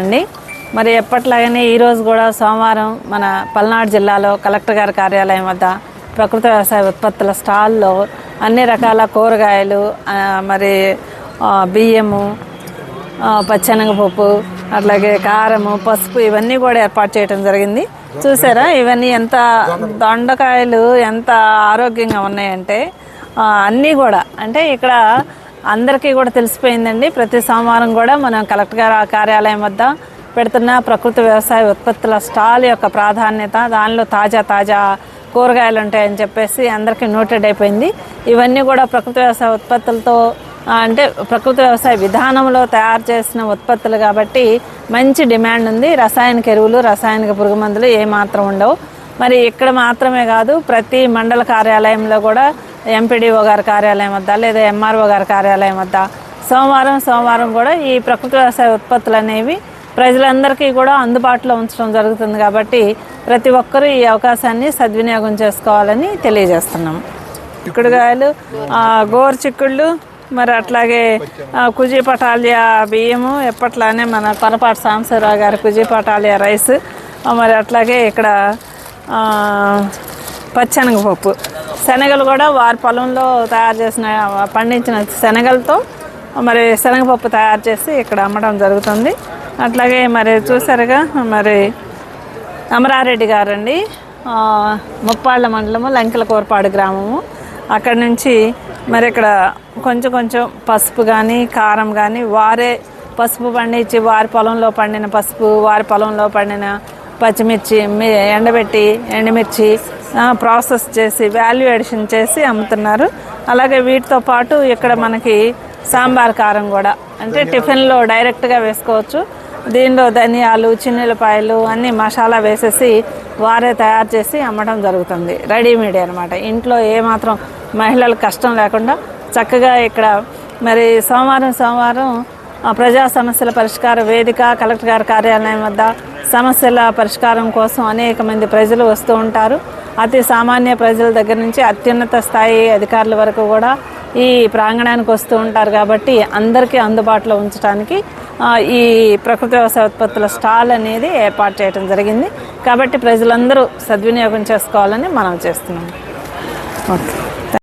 అండి. మరి ఎప్పట్లాగానే ఈరోజు కూడా సోమవారం మన పల్నాడు జిల్లాలో కలెక్టర్ గారి కార్యాలయం వద్ద ప్రకృతి వ్యవసాయ ఉత్పత్తుల స్టాల్లో అన్ని రకాల కూరగాయలు మరి బియ్యము పచ్చనగపప్పు అట్లాగే కారము పసుపు ఇవన్నీ కూడా ఏర్పాటు చేయడం జరిగింది. చూసారా ఇవన్నీ ఎంత దొండకాయలు ఎంత ఆరోగ్యంగా ఉన్నాయంటే అన్నీ కూడా అంటే ఇక్కడ అందరికీ కూడా తెలిసిపోయిందండి. ప్రతి సోమవారం కూడా మనం కలెక్టర్ గారి కార్యాలయం వద్ద పెడుతున్న ప్రకృతి వ్యవసాయ ఉత్పత్తుల స్టాల్ యొక్క ప్రాధాన్యత దానిలో తాజా తాజా కూరగాయలు ఉంటాయని చెప్పేసి అందరికీ నోటెడ్ అయిపోయింది. ఇవన్నీ కూడా ప్రకృతి వ్యవసాయ ఉత్పత్తులతో అంటే ప్రకృతి వ్యవసాయ విధానంలో తయారు చేసిన ఉత్పత్తులు కాబట్టి మంచి డిమాండ్ ఉంది. రసాయనిక ఎరువులు రసాయనిక పురుగు మందులు ఏమాత్రం ఉండవు. మరి ఇక్కడ మాత్రమే కాదు ప్రతి మండల కార్యాలయంలో కూడా ఎంపీడీఓ గారి కార్యాలయం వద్ద లేదా ఎంఆర్ఓ గారి కార్యాలయం వద్ద సోమవారం సోమవారం కూడా ఈ ప్రకృతి వ్యవసాయ ఉత్పత్తులు అనేవి ప్రజలందరికీ కూడా అందుబాటులో ఉంచడం జరుగుతుంది కాబట్టి ప్రతి ఒక్కరూ ఈ అవకాశాన్ని సద్వినియోగం చేసుకోవాలని తెలియజేస్తున్నాం. చిక్కుడుగాయలు గోరు చిక్కుళ్ళు మరి అట్లాగే కుజీ పటాలియా బియ్యము ఎప్పట్లానే మన కొనపాటి సాంబశివరావు గారి కుజీ పటాలియా రైస్ మరి అట్లాగే ఇక్కడ పచ్చనగపప్పు. శనగలు కూడా వారి పొలంలో తయారు చేసిన పండించిన శనగలతో మరి శనగపప్పు తయారు చేసి ఇక్కడ అమ్మడం జరుగుతుంది. అట్లాగే మరి చూసారుగా మరి అమరారెడ్డి గారండి. ముప్పాళ్ళ మండలము లంకెల కోరపాడు గ్రామము. అక్కడి నుంచి మరి ఇక్కడ కొంచెం కొంచెం పసుపు కానీ కారం కానీ వారే పసుపు పండించి వారి పొలంలో పండిన పసుపు వారి పొలంలో పండిన పచ్చిమిర్చి ఎండబెట్టి ఎండుమిర్చి ప్రాసెస్ చేసి వాల్యూ ఎడిషన్ చేసి అమ్ముతున్నారు. అలాగే వీటితో పాటు ఇక్కడ మనకి సాంబార్ కారం కూడా అంటే టిఫిన్లో డైరెక్ట్గా వేసుకోవచ్చు. దీనిలో ధనియాలు చిన్నులపాయలు అన్ని మసాలా వేసేసి వారే తయారు చేసి అమ్మడం జరుగుతుంది. రెడీమేడ్ అనమాట ఇంట్లో ఏమాత్రం మహిళలకు కష్టం లేకుండా చక్కగా ఇక్కడ మరి సోమవారం సోమవారం ప్రజా సమస్యల పరిష్కార వేదిక కలెక్టర్ గారి కార్యాలయం వద్ద సమస్యల పరిష్కారం కోసం అనేక మంది ప్రజలు వస్తూ ఉంటారు. అతి సామాన్య ప్రజల దగ్గర నుంచి అత్యున్నత స్థాయి అధికారుల వరకు కూడా ఈ ప్రాంగణానికి వస్తూ ఉంటారు కాబట్టి అందరికీ అందుబాటులో ఉంచడానికి ఈ ప్రకృతి వ్యవసాయ ఉత్పత్తుల స్టాల్ అనేది ఏర్పాటు చేయడం జరిగింది. కాబట్టి ప్రజలందరూ సద్వినియోగం చేసుకోవాలని మనం చేస్తున్నాం. ఓకే.